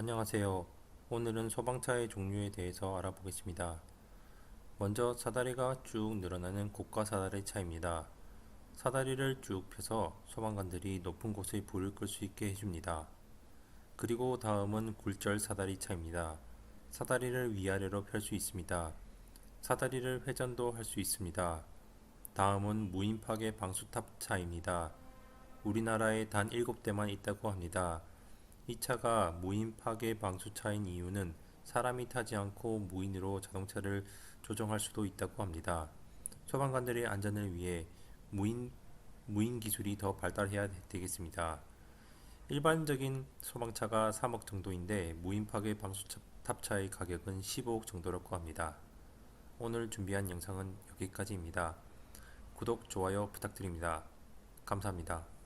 안녕하세요. 오늘은 소방차의 종류에 대해서 알아보겠습니다. 먼저 사다리가 쭉 늘어나는 고가 사다리 차입니다. 사다리를 쭉 펴서 소방관들이 높은 곳에 불을 끌 수 있게 해줍니다. 그리고 다음은 굴절 사다리 차입니다. 사다리를 위아래로 펼 수 있습니다. 사다리를 회전도 할 수 있습니다. 다음은 무인 파괴 방수탑 차입니다. 우리나라에 단 7대만 있다고 합니다. 이 차가 무인 파괴 방수차인 이유는 사람이 타지 않고 무인으로 자동차를 조정할 수도 있다고 합니다. 소방관들의 안전을 위해 무인, 무인 기술이 더 발달해야 되겠습니다. 일반적인 소방차가 3억 정도인데 무인 파괴 방수 탑차의 가격은 15억 정도라고 합니다. 오늘 준비한 영상은 여기까지입니다. 구독, 좋아요 부탁드립니다. 감사합니다.